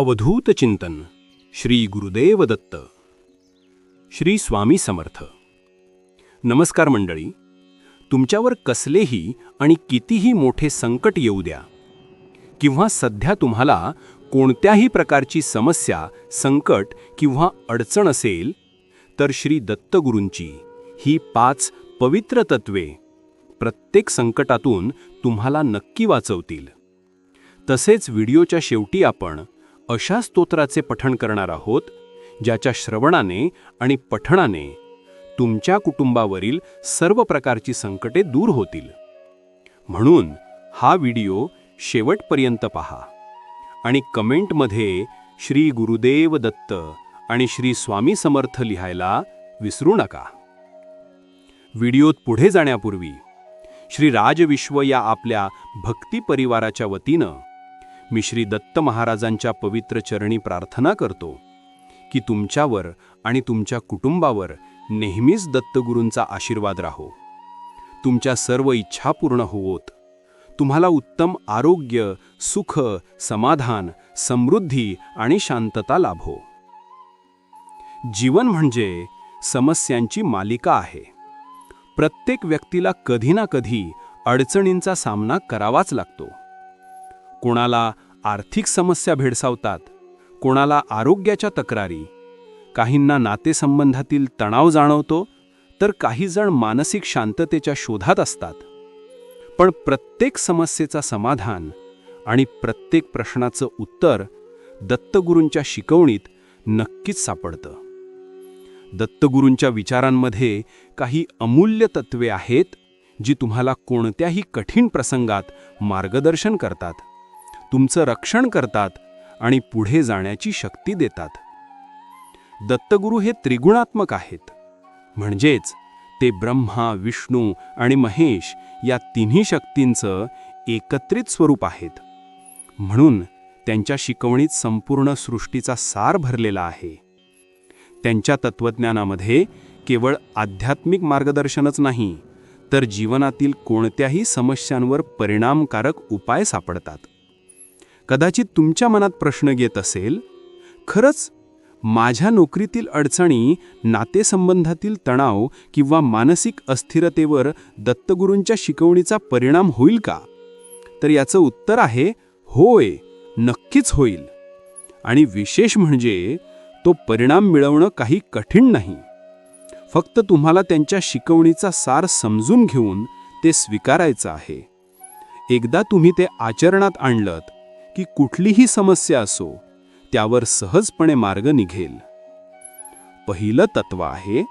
अवधूत चिंतन श्री गुरुदेव दत्त श्री स्वामी समर्थ. नमस्कार मंडळी तुमच्यावर कसलेही आणि कितीही मोठे संकट येऊ द्या. किंवा सध्या तुम्हाला कोणत्याही प्रकारची समस्या संकट किंवा अडचण असेल तर श्री दत्तगुरूंची ही पाच पवित्र तत्वे प्रत्येक संकटातून तुम्हाला नक्की वाचवतील. तसेच व्हिडिओच्या शेवटी आपण अशा स्तोत्राचे पठण करणार आहोत ज्याच्या श्रवणाने आणि पठणाने तुमच्या कुटुंबावरील सर्व प्रकारची संकटे दूर होतील. म्हणून हा व्हिडिओ शेवटपर्यंत पहा आणि कमेंटमध्ये श्री गुरुदेव दत्त आणि श्री स्वामी समर्थ लिहायला विसरू नका. व्हिडिओत पुढे जाण्यापूर्वी श्री राजविश्व या आपल्या भक्ती परिवाराच्या वतीनं मी श्री दत्त महाराजांच्या पवित्र चरणी प्रार्थना करतो की तुमच्यावर आणि तुमच्या कुटुंबावर नेहमीच दत्तगुरूंचा आशीर्वाद राहो. तुमच्या सर्व इच्छा पूर्ण होवोत. तुम्हाला उत्तम आरोग्य सुख समाधान समृद्धी आणि शांतता लाभो. जीवन म्हणजे समस्यांची मालिका आहे. प्रत्येक व्यक्तीला कधी ना कधी अडचणींचा सामना करावाच लागतो. कोणाला आर्थिक समस्या भेडसावतात कोणाला आरोग्याच्या तक्रारी काहींना नातेसंबंधातील तणाव जाणवतो तर काहीजण मानसिक शांततेच्या शोधात असतात. पण प्रत्येक समस्येचा समाधान आणि प्रत्येक प्रश्नाचं उत्तर दत्तगुरूंच्या शिकवणीत नक्कीच सापडतं. दत्तगुरूंच्या विचारांमध्ये काही अमूल्य तत्वे आहेत जी तुम्हाला कोणत्याही कठीण प्रसंगात मार्गदर्शन करतात. तुमचं रक्षण करतात आणि पुढे जाण्याची शक्ती देतात. दत्तगुरू हे त्रिगुणात्मक आहेत. म्हणजेच ते ब्रह्मा विष्णू आणि महेश या तिन्ही शक्तींचं एकत्रित स्वरूप आहेत. म्हणून त्यांच्या शिकवणीत संपूर्ण सृष्टीचा सार भरलेला आहे. त्यांच्या तत्वज्ञानामध्ये केवळ आध्यात्मिक मार्गदर्शनच नाही तर जीवनातील कोणत्याही समस्यांवर परिणामकारक उपाय सापडतात. कदाचित तुमच्या मनात प्रश्न येत असेल खरंच माझ्या नोकरीतील अडचणी नातेसंबंधातील तणाव किंवा मानसिक अस्थिरतेवर दत्तगुरूंच्या शिकवणीचा परिणाम होईल का? तर याचं उत्तर आहे होय नक्कीच होईल. आणि विशेष म्हणजे तो परिणाम मिळवणं काही कठीण नाही. फक्त तुम्हाला त्यांच्या शिकवणीचा सार समजून घेऊन ते स्वीकारायचं आहे. एकदा तुम्ही ते आचरणात आणलत की कुठलीही समस्या असो त्यावर सहजपणे मार्ग निघेल. पहिलं तत्व आहे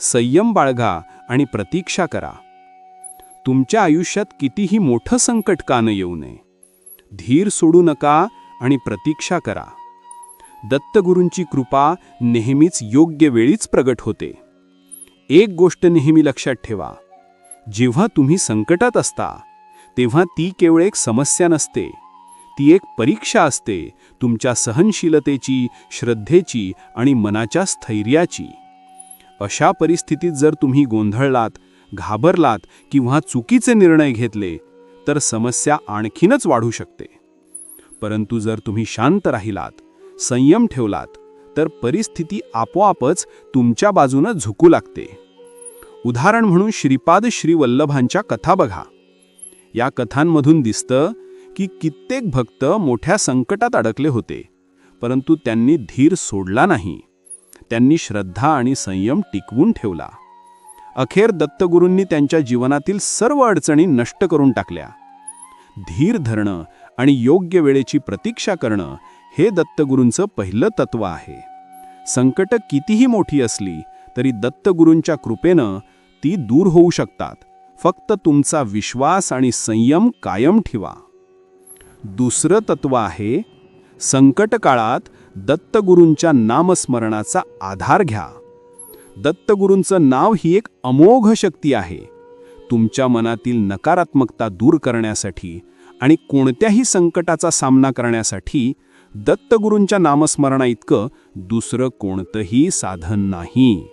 संयम बाळगा आणि प्रतीक्षा करा. तुमच्या आयुष्यात कितीही मोठं संकट का न येऊ नये. धीर सोडू नका आणि प्रतीक्षा करा. दत्तगुरूंची कृपा नेहमीच योग्य वेळीच प्रगट होते. एक गोष्ट नेहमी लक्षात ठेवा जेव्हा तुम्ही संकटात असता तेव्हा ती केवळ एक समस्या नसते. ती एक परीक्षा असते तुमच्या सहनशीलतेची श्रद्धेची आणि मनाच्या स्थैर्याची. अशा परिस्थितीत जर तुम्ही गोंधळलात घाबरलात किंवा चुकीचे निर्णय घेतले तर समस्या आणखीनच वाढू शकते. परंतु जर तुम्ही शांत राहिलात संयम ठेवलात तर परिस्थिती आपोआपच तुमच्या बाजूनं झुकू लागते. उदाहरण म्हणून श्रीपाद श्रीवल्लभांच्या कथा बघा. या कथांमधून दिसतं की कित्येक भक्त मोठ्या संकटात अडकले होते परंतु त्यांनी धीर सोडला नाही. त्यांनी श्रद्धा आणि संयम टिकवून ठेवला. अखेर दत्तगुरूंनी त्यांच्या जीवनातील सर्व अडचणी नष्ट करून टाकल्या. धीर धरणं आणि योग्य वेळेची प्रतीक्षा करणं हे दत्तगुरूंचं पहिलं तत्व आहे. संकट कितीही मोठी असली तरी दत्तगुरूंच्या कृपेनं ती दूर होऊ शकतात. फक्त तुमचा विश्वास आणि संयम कायम ठेवा. दुसरं तत्व आहे संकटकाळात दत्तगुरूंच्या नामस्मरणाचा आधार घ्या. दत्तगुरूंचं नाव ही एक अमोघ शक्ती आहे. तुमच्या मनातील नकारात्मकता दूर करण्यासाठी आणि कोणत्याही संकटाचा सामना करण्यासाठी दत्तगुरूंच्या नामस्मरणा इतकं दुसरं कोणतंही साधन नाही.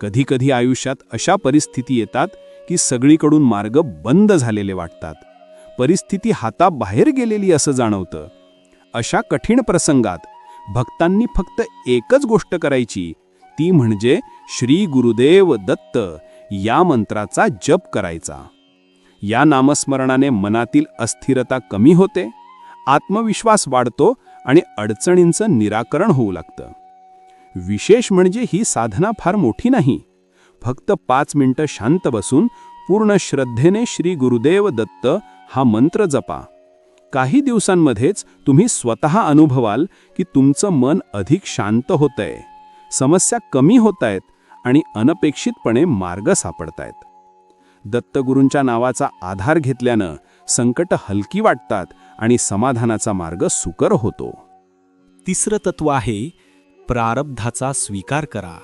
कधीकधी आयुष्यात अशा परिस्थिती येतात की सगळीकडून मार्ग बंद झालेले वाटतात. परिस्थिती हाताबाहेर गेलेली असं जाणवतं. अशा कठीण प्रसंगात भक्तांनी फक्त एकच गोष्ट करायची ती म्हणजे श्री गुरुदेव दत्त या मंत्राचा जप करायचा. या नामस्मरणाने मनातील अस्थिरता कमी होते आत्मविश्वास वाढतो आणि अडचणींचं निराकरण होऊ लागतं. विशेष म्हणजे ही साधना फार मोठी नाही फक्त पाच मिनिटं शांत बसून पूर्ण श्रद्धेने श्री गुरुदेव दत्त हा मंत्र जपा. काही दिवसांमध्येच तुम्ही स्वतः अनुभवाल की तुमचं मन अधिक शांत होतंय समस्या कमी होत आहेत आणि अनपेक्षितपणे मार्ग सापडतायत. दत्तगुरूंच्या नावाचा आधार घेतल्यानं संकट हलकी वाटतात आणि समाधानाचा मार्ग सुकर होतो. तिसरं तत्व आहे प्रारब्धाचा स्वीकार करा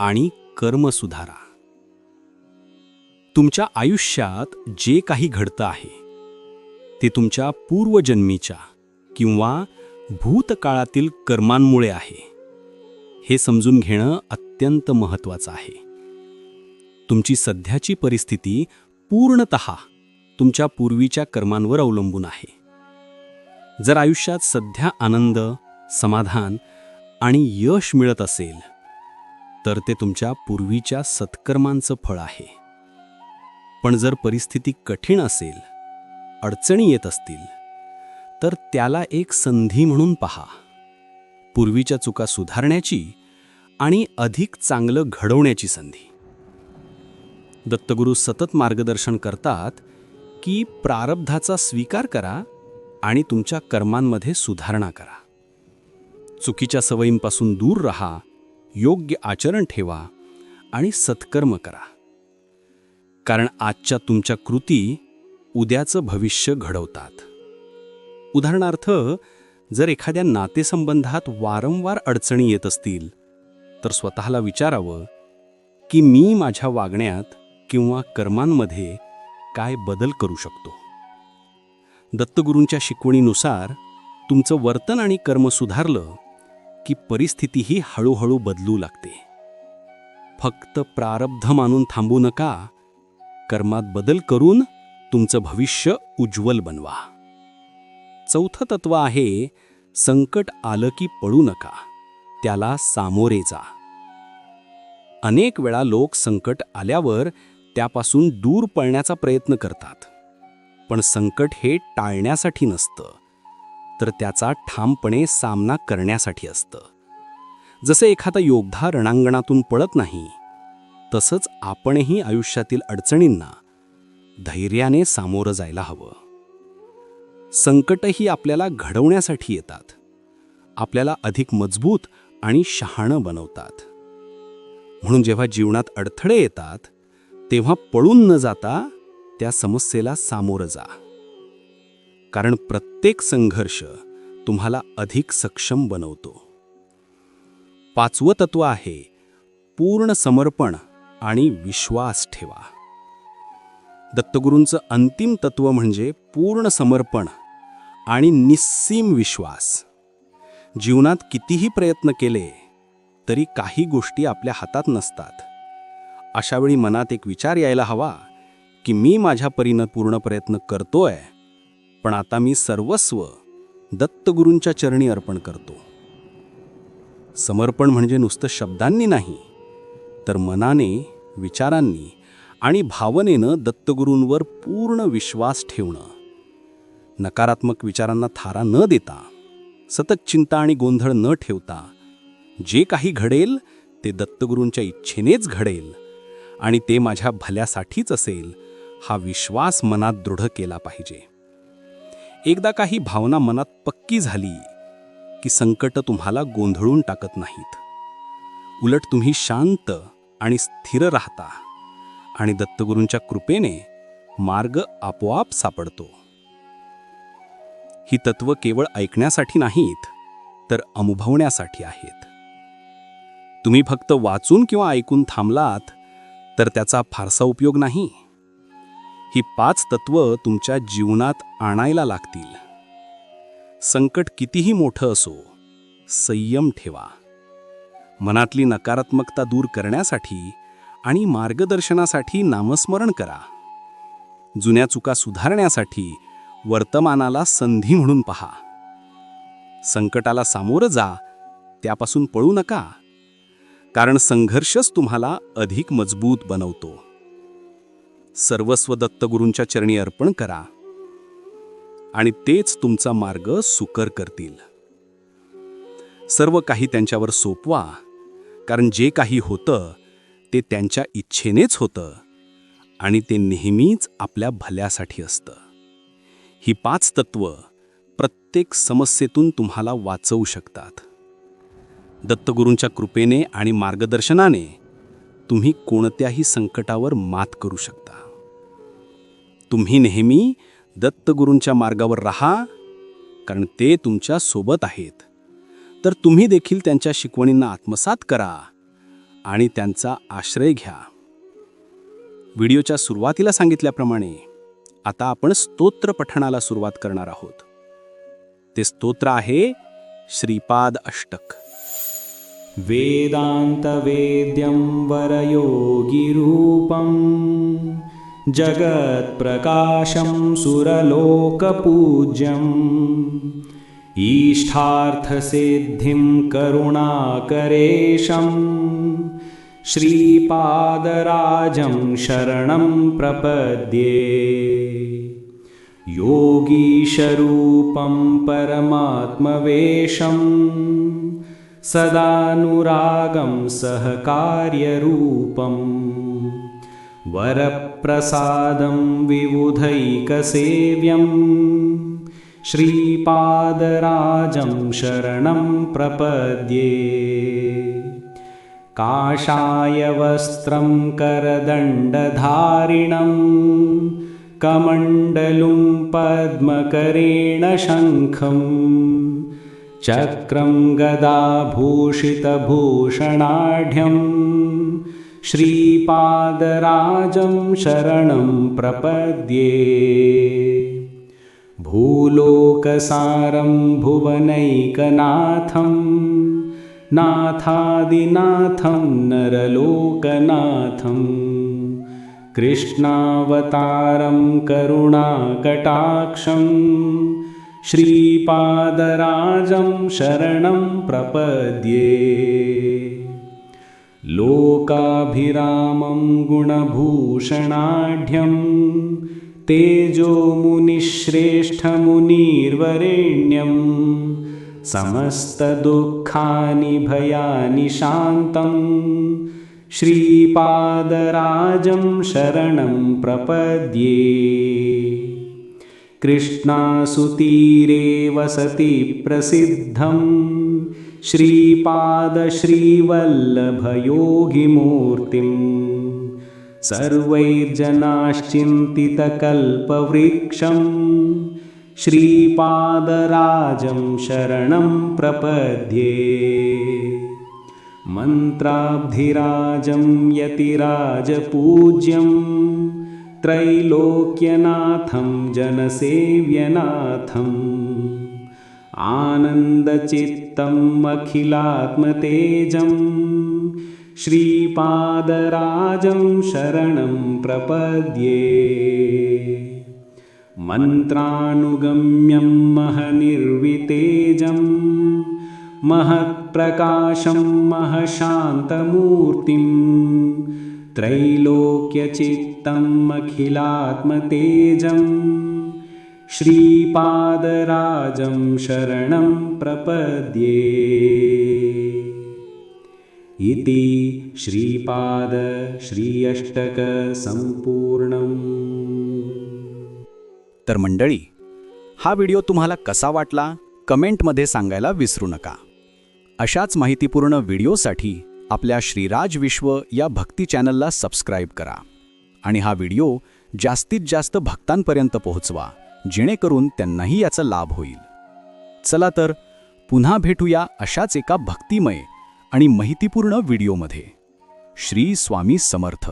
आणि कर्म सुधारा. तुमच्या आयुष्यात जे काही घडतं आहे ते तुमच्या पूर्वजन्मीच्या किंवा भूतकाळातील कर्मांमुळे आहे. हे समजून घेणं अत्यंत महत्त्वाचं आहे. तुमची सध्याची परिस्थिती पूर्णत तुमच्या पूर्वीच्या कर्मांवर अवलंबून आहे. जर आयुष्यात सध्या आनंद समाधान आणि यश मिळत असेल तर ते तुमच्या पूर्वीच्या सत्कर्मांचं फळ आहे. पण जर परिस्थिती कठीण असेल अडचणी येत असतील तर त्याला एक संधी म्हणून पहा. पूर्वीच्या चुका सुधारण्याची आणि अधिक चांगलं घडवण्याची संधी. दत्तगुरू सतत मार्गदर्शन करतात की प्रारब्धाचा स्वीकार करा आणि तुमच्या कर्मांमध्ये सुधारणा करा. चुकीच्या सवयींपासून दूर रहा योग्य आचरण ठेवा आणि सत्कर्म करा. कारण आजच्या तुमच्या कृती उद्याचं भविष्य घडवतात. उदाहरणार्थ जर एखाद्या नातेसंबंधात वारंवार अडचणी येत असतील तर स्वतःला विचारावं की मी माझ्या वागण्यात किंवा कर्मांमध्ये काय बदल करू शकतो? दत्तगुरूंच्या शिकवणीनुसार तुमचं वर्तन आणि कर्म सुधारलं की परिस्थितीही हळूहळू बदलू लागते. फक्त प्रारब्ध मानून थांबू नका. कर्मात बदल करून तुमचं भविष्य उज्ज्वल बनवा. चौथं तत्व आहे संकट आलं की पळू नका त्याला सामोरे जा. अनेक वेळा लोक संकट आल्यावर त्यापासून दूर पळण्याचा प्रयत्न करतात पण संकट हे टाळण्यासाठी नसतं तर त्याचा ठामपणे सामना करण्यासाठी असतं. जसे एखादा योद्धा रणांगणातून पळत नाही तसंच आपणही आयुष्यातील अडचणींना धैर्याने सामोरं जायला हवं. संकटही आपल्याला घडवण्यासाठी येतात. आपल्याला अधिक मजबूत आणि शहाणं बनवतात. म्हणून जेव्हा जीवनात अडथळे येतात तेव्हा पळून न जाता त्या समस्येला सामोरं जा. कारण प्रत्येक संघर्ष तुम्हाला अधिक सक्षम बनवतो. पाचवं तत्व आहे पूर्ण समर्पण आणि विश्वास ठेवा. दत्तगुरूंचं अंतिम तत्व म्हणजे पूर्ण समर्पण आणि निस्सीम विश्वास. जीवनात कितीही प्रयत्न केले तरी काही गोष्टी आपल्या हातात नसतात. अशावेळी मनात एक विचार यायला हवा की मी माझ्या परीनं पूर्ण प्रयत्न करतोय पण आता मी सर्वस्व दत्तगुरूंच्या चरणी अर्पण करतो. समर्पण म्हणजे नुसतं शब्दांनी नाही तर मनाने विचारांनी आणि भावनेनं दत्तगुरूंवर पूर्ण विश्वास ठेवणं. नकारात्मक विचारांना थारा न देता सतत चिंता आणि गोंधळ न ठेवता जे काही घडेल ते दत्तगुरूंच्या इच्छेनेच घडेल आणि ते माझ्या भल्यासाठीच असेल हा विश्वास मनात दृढ केला पाहिजे. एकदा काही भावना मनात पक्की झाली की संकट तुम्हाला गोंधळून टाकत नाहीत. उलट तुम्ही शांत आणि स्थिर राहता. आणि दत्तगुरूंच्या कृपेने मार्ग आपोआप सापडतो. ही तत्व केवळ ऐकण्यासाठी नाहीत तर अनुभवण्यासाठी आहेत. तुम्ही फक्त वाचून किंवा ऐकून थांबलात तर त्याचा फारसा उपयोग नाही. ही पाच तत्व तुमच्या जीवनात आणायला लागतील. संकट कितीही मोठं असो संयम ठेवा. मनातली नकारात्मकता दूर करण्यासाठी आणि मार्गदर्शनासाठी नामस्मरण करा. जुन्या चुका सुधारण्यासाठी वर्तमानाला संधी म्हणून पहा. संकटाला सामोरं जा त्यापासून पळू नका. कारण संघर्षच तुम्हाला अधिक मजबूत बनवतो. सर्वस्व दत्तगुरूंच्या चरणी अर्पण करा. आणि तेच तुमचा मार्ग सुकर करतील. सर्व काही त्यांच्यावर सोपवा कारण जे काही होतं ते त्यांच्या इच्छेनेच होतं आणि ते नेहमीच आपल्या भल्यासाठी असतं. ही पाच तत्व प्रत्येक समस्येतून तुम्हाला वाचवू शकतात. दत्तगुरूंच्या कृपेने आणि मार्गदर्शनाने तुम्ही कोणत्याही संकटावर मात करू शकता. तुम्ही नेहमी दत्तगुरूंच्या मार्गावर राहा कारण ते तुमच्यासोबत आहेत. तर तुम्ही देखील त्यांच्या शिकवणींना आत्मसात करा. आणि त्यांचा आश्रय घ्या. व्हिडिओच्या सुरुवातीला सांगितल्याप्रमाणे आता आपण स्तोत्र पठणाला सुरुवात करणार आहोत. ते स्तोत्र आहे श्रीपाद अष्टक. वेदान्तवेद्यं वरयोगिरूपं जगत्प्रकाशं सुरलोकपूज्यम्. ईष्ठार्थसिद्धिं करुणाकरेशं श्रीपादराजं शरणं प्रपद्ये। योगीशरूपं परमात्मवेशम् सदानुरागं सहकार्यरूपम् वरप्रसादं विबुधैकसेव्यं श्रीपादराजं शरणं प्रपद्ये। काषायवस्त्रं करदण्डधारिणं कमण्डलुं पद्मकरेण शङ्खम् चक्रं गदाभूषितभूषणाढ्यं श्रीपादराजं शरणं प्रपद्ये भूलोकसारं भुवनैकनाथं नाथादिनाथं नरलोकनाथं कृष्णावतारं करुणाकटाक्षम् श्रीपादराजं शरणं प्रपद्ये। लोकाभिरामं गुणभूषणाढ्यं तेजोमुनिश्रेष्ठमुनिर्वरेण्यं समस्तदुःखानि भयानि शान्तं श्रीपादराजं शरणं प्रपद्ये। कृष्णासुतीरे वसति प्रसिद्धं श्रीपादश्रीवल्लभयोगिमूर्तिं सर्वैर्जनाश्चिन्तितकल्पवृक्षं श्रीपादराजं शरणं प्रपद्ये। मन्त्राब्धिराजं यतिराजपूज्यम् त्रैलोक्यनाथं जनसेव्यनाथम्। आनन्दचित्तम् अखिलात्मतेजं श्रीपादराजं शरणं प्रपद्ये। मन्त्रानुगम्यं महनिर्वितेजं महत्प्रकाशं महशान्तमूर्तिम् त्रैलोक्यचित्तम् अखिलात्मतेजं श्रीपादराजं शरणं प्रपद्ये इति श्रीपाद श्री संपूर्ण तर मंडळी हा व्हिडिओ तुम्हाला कसा वाटला कमेंटमध्ये सांगायला विसरू नका. अशाच माहितीपूर्ण व्हिडिओसाठी आपल्या श्रीराज विश्व या भक्ती चॅनलला सबस्क्राईब करा आणि हा व्हिडिओ जास्तीत जास्त भक्तांपर्यंत पोहोचवा जेणेकरून त्यांनाही याचा लाभ होईल. चला तर पुन्हा भेटूया अशाच एका भक्तिमय आणि माहितीपूर्ण व्हिडिओमध्ये. श्री स्वामी समर्थ.